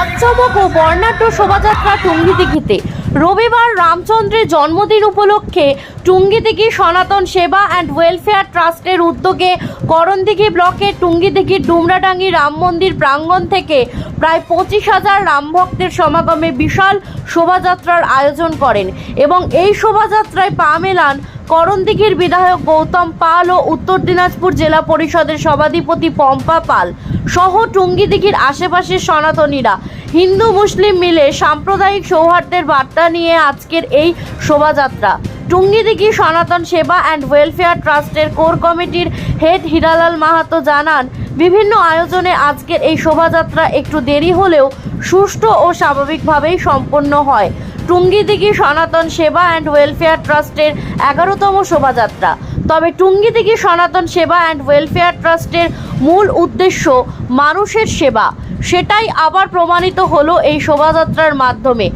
জাঁকজমক ও বর্ণাঢ্য শোভাযাত্রা টুঙ্গিদিঘিতে। রবিবার রামচন্দ্রের জন্মদিন উপলক্ষে টুঙ্গিদিঘি সনাতন সেবা অ্যান্ড ওয়েলফেয়ার ট্রাস্টের উদ্যোগে করণদিঘি ব্লকের টুঙ্গিদিঘি ডুমরাডাঙ্গি রাম মন্দির প্রাঙ্গণ থেকে প্রায় পঁচিশ হাজার রামভক্তের সমাগমে বিশাল শোভাযাত্রার আয়োজন করেন এবং এই শোভাযাত্রায় পা মেলান করণদিঘির বিধায়ক গৌতম পাল ও উত্তর দিনাজপুর জেলা পরিষদের সভাধিপতি পম্পা পাল সহ টুঙ্গিদিঘির আশেপাশের সনাতনীরা। হিন্দু, মুসলিম মিলে সাম্প্রদায়িক সৌহার্দ্যের বার্তা নিয়ে আজকের এই শোভাযাত্রা। টুঙ্গিদিঘি সনাতন সেবা অ্যান্ড ওয়েলফেয়ার ট্রাস্টের কোর কমিটির হেড হিরালাল মাহাতো জানান, বিভিন্ন আয়োজনে আজকের এই শোভাযাত্রা একটু দেরি হলেও সুষ্ঠু ও স্বাভাবিকভাবেই সম্পন্ন হয়। টুঙ্গিদিঘি সনাতন সেবা অ্যান্ড ওয়েলফেয়ার ট্রাস্টের এগারোতম শোভাযাত্রা। তবে টুঙ্গিদিঘি সনাতন সেবা অ্যান্ড ওয়েলফেয়ার ট্রাস্টের মূল উদ্দেশ্য মানুষের সেবা। সেটাই আবার প্রমাণিত হলো এই শোভাযাত্রার মাধ্যমে।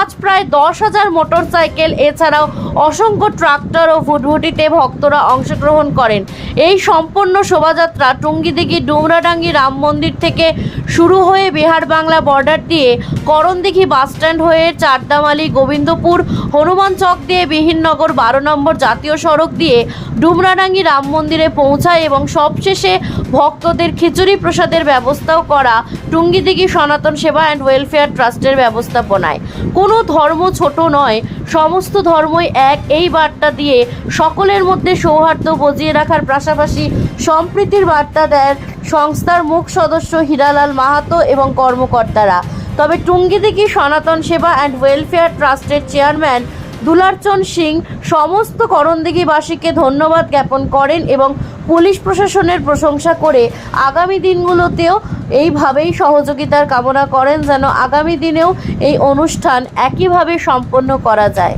আজ প্রায় দশ হাজার মোটরসাইকেল, এছাড়াও অসংখ্য ট্রাক্টর ও ভুটভুটিতে ভক্তরা অংশগ্রহণ করেন। এই সম্পূর্ণ শোভাযাত্রা টুঙ্গিদিঘি ডুমরাডাঙ্গি রাম মন্দির থেকে শুরু হয়ে বিহার বাংলা বর্ডার দিয়ে করণদিঘি বাসস্ট্যান্ড হয়ে চারদামালি গোবিন্দপুর, হনুমান চক দিয়ে বিহিননগর বারো নম্বর জাতীয় সড়ক দিয়ে ডুমরাডাঙ্গি রাম মন্দিরে পৌঁছায় এবং সবশেষে ভক্তদের খিচুড়ি প্রসাদের ব্যবস্থাও করা। টুঙ্গিদিঘি সনাতন সেবা অ্যান্ড ওয়েলফেয়ার ট্রাস্টের ব্যবস্থাপনায়। কোনো ধর্ম ছোট নয়, সমস্ত ধর্মই এক। এই বার্তা দিয়ে সকলের মধ্যে সৌহার্দ্য বজিয়ে রাখার পাশাপাশি সম্প্রীতির বার্তা দেন সংস্থার মুখ সদস্য হীরালাল মাহাতো এবং কর্মকর্তারা। তবে টুঙ্গিদিঘি সনাতন সেবা অ্যান্ড ওয়েলফেয়ার ট্রাস্টের চেয়ারম্যান দুলারচন সিং সমস্ত করণদিঘিবাসীকে ধন্যবাদ জ্ঞাপন করেন এবং পুলিশ প্রশাসনের প্রশংসা করে আগামী দিনগুলোতেও এইভাবেই সহযোগিতার কামনা করেন যেন আগামী দিনেও এই অনুষ্ঠান একইভাবে সম্পন্ন করা যায়।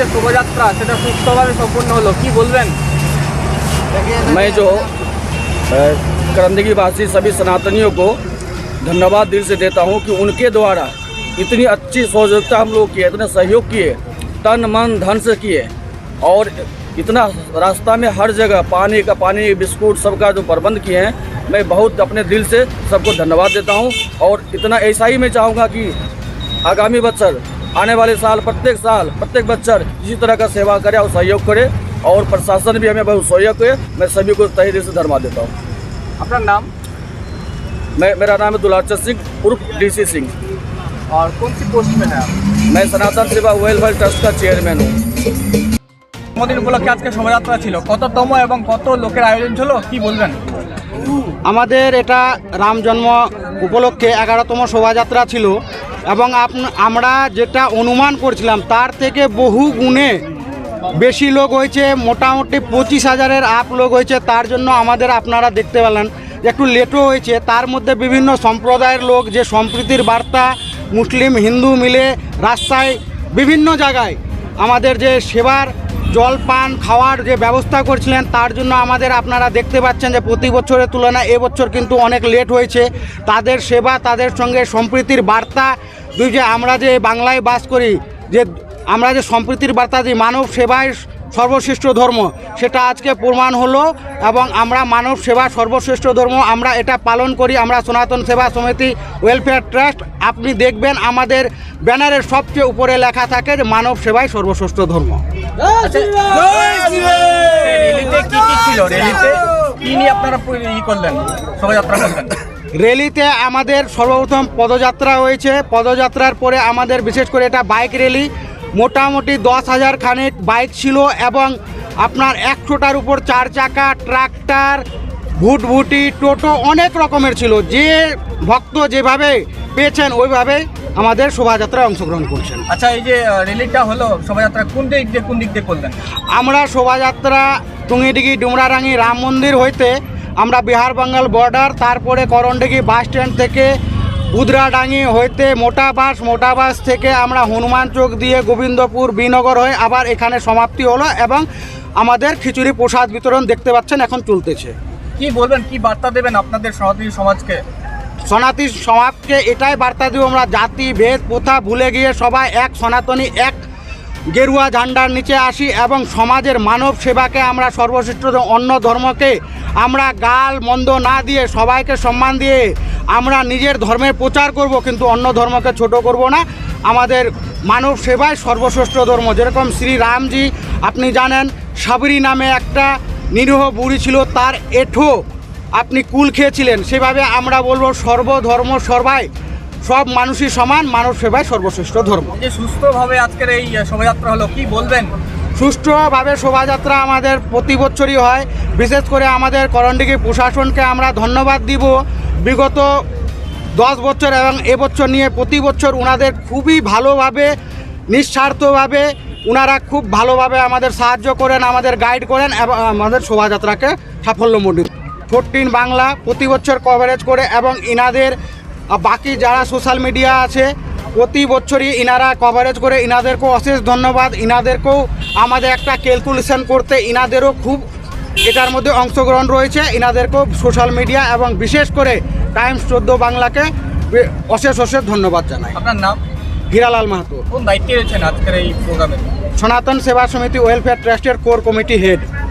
যে শোভাযাত্রা সেটা সুস্থভাবে সম্পূর্ণ হলো কি বলবেন मैं जो करंदगी वासी सभी सनातनियों को धन्यवाद दिल से देता हूँ कि उनके द्वारा इतनी अच्छी सहयोगिता हम लोग किए इतने सहयोग किए तन मन धन से किए और इतना रास्ता में हर जगह पानी का पानी बिस्कुट सबका जो प्रबंध किए हैं मैं बहुत अपने दिल से सबको धन्यवाद देता हूँ और इतना ऐसा ही मैं चाहूँगा कि आगामी बच्चर आने वाले साल प्रत्येक साल प्रत्येक बच्चर इसी तरह का सेवा करे और सहयोग करे और प्रशासन भी हमें बहुत सहयोग करे मैं सभी को तहे दिल से धन्यवाद देता हूँ আপনার नाम मैं मेरा नाम है दुलाचर सिंह उर्फ डीसी सिंह और कौन सी पोस्ट में है आप मैं सनातन सेवा वेलफेयर ट्रस्ट का चेयरमैन हूँ জন্মদিন উপলক্ষে আজকে শোভাযাত্রা ছিল কততম এবং কত লোকের আয়োজন ছিল কি বলবেন আমাদের এটা রাম জন্ম উপলক্ষে এগারোতম শোভাযাত্রা ছিল এবং আমরা যেটা অনুমান করছিলাম, তার থেকে বহু গুণে বেশি লোক হয়েছে, মোটামুটি পঁচিশ হাজারের আপ লোক হয়েছে, তার জন্য আমাদের আপনারা দেখতে পেলেন। একটু লেটও হয়েছে, তার মধ্যে বিভিন্ন সম্প্রদায়ের লোক, যে সম্প্রীতির বার্তা, মুসলিম, হিন্দু মিলে রাস্তায় বিভিন্ন জায়গায় আমাদের যে সেবার জল পান, খাওয়ার যে ব্যবস্থা করছিলেন, তার জন্য আমাদের আপনারা দেখতে পাচ্ছেন যে প্রতি বছরের তুলনায় এবছর কিন্তু অনেক লেট হয়েছে। তাদের সেবা, তাদের সঙ্গে সম্প্রীতির বার্তা, দুই যে আমরা যে বাংলায় বাস করি, যে আমরা যে সম্প্রীতির বার্তা দিই, মানব সেবায় সর্বশ্রেষ্ঠ ধর্ম, সেটা আজকে প্রমাণ হলো এবং আমরা মানব সেবা সর্বশ্রেষ্ঠ ধর্ম, আমরা এটা পালন করি, আমরা সনাতন সেবা সমিতি ওয়েলফেয়ার ট্রাস্ট আপনি দেখবেন আমাদের ব্যানারের সবচেয়ে উপরে লেখা থাকে যে মানব সেবাই সর্বশ্রেষ্ঠ ধর্ম। রেলিতে কি কি ছিল? রেলিতে কি আপনারা পুরো ই করলেন শোভাযাত্রা করলেন। র্যালিতে আমাদের সর্বপ্রথম পদযাত্রা হয়েছে। পদযাত্রার পরে আমাদের বিশেষ করে এটা বাইক র্যালি মোটামুটি দশ হাজার খানেক বাইক ছিল এবং আপনার একশোটার উপর চার চাকা ট্রাক্টর ভুটভুটি টোটো অনেক রকমের ছিল। যে ভক্ত যেভাবে পেয়েছেন ওইভাবে আমাদের শোভাযাত্রায় অংশগ্রহণ করছেন। আচ্ছা এই যে আহ, র্যালিটা হলো শোভাযাত্রা কোন দিক দিয়ে কোন দিক দিয়ে করলেন? আমরা শোভাযাত্রা টুঙ্গিডিগি ডুমরারাঙ্গি রাম মন্দির হইতে আমরা বিহার বাঙ্গাল বর্ডার তারপরে করণডিগি বাস স্ট্যান্ড থেকে উদরাডাঙ্গি হইতে মোটা বাস মোটা বাস থেকে আমরা হনুমান চোক দিয়ে গোবিন্দপুর বিনগর হয়ে আবার এখানে সমাপ্তি হলো এবং আমাদের খিচুড়ি প্রসাদ বিতরণ দেখতে পাচ্ছেন এখন চলতেছে। কি বলবেন কি বার্তা দেবেন আপনাদের সনাতনী সমাজকে? সনাতনী সমাজকে এটাই বার্তা দিব আমরা জাতি, ভেদ, প্রথা ভুলে গিয়ে সবাই এক, সনাতনী, এক গেরুয়া ঝান্ডার নিচে আসি এবং সমাজের মানব সেবাকে আমরা সর্বশ্রেষ্ঠ অন্য ধর্মকে আমরা গাল মন্দ না দিয়ে সবাইকে সম্মান দিয়ে আমরা নিজের ধর্মের প্রচার করব, কিন্তু অন্য ধর্মকে ছোট করব না। আমাদের মানব সেবাই সর্বশ্রেষ্ঠ ধর্ম। যেরকম শ্রী রামজি, আপনি জানেন, সাবরি নামে একটা নিরীহ বুড়ি ছিল, তার এঠো আপনি কুল খেয়েছিলেন সেভাবে আমরা বলব সর্বধর্ম সর্বাই সব মানুষই সমান মানব সেবায় সর্বশ্রেষ্ঠ ধর্ম। যে সুস্থভাবে আজকের এই শোভাযাত্রা হলো কি বলবেন? সুষ্ঠুভাবে শোভাযাত্রা আমাদের প্রতি বছরই হয় বিশেষ করে আমাদের করণডিগি প্রশাসনকে আমরা ধন্যবাদ দিব। বিগত দশ বছর এবং এবছর নিয়ে প্রতি বছর ওনাদের খুবই ভালোভাবে নিঃস্বার্থভাবে ওনারা খুব ভালোভাবে আমাদের সাহায্য করেন আমাদের গাইড করেন এবং আমাদের শোভাযাত্রাকে সাফল্যমণ্ডিত ফোরটিন বাংলা প্রতি বছর কভারেজ করে এবং ইনাদের বাকি যারা সোশ্যাল মিডিয়া আছে প্রতি বছরই ইনারা কভারেজ করে। ইনাদেরকেও অশেষ ধন্যবাদ। ইনাদেরকেও আমাদের একটা ক্যালকুলেশন করতে ইনাদেরও খুব এটার মধ্যে অংশগ্রহণ রয়েছে। ইনাদেরকেও সোশ্যাল মিডিয়া এবং বিশেষ করে টাইমস চোদ্দ বাংলাকে অশেষ অশেষ ধন্যবাদ জানাই। আপনার নাম? হীরালাল মাহাতো। কোন দায়িত্বে রয়েছেন আজকের এই প্রোগ্রামে সনাতন সেবা সমিতি ওয়েলফেয়ার ট্রাস্টের কোর কমিটি হেড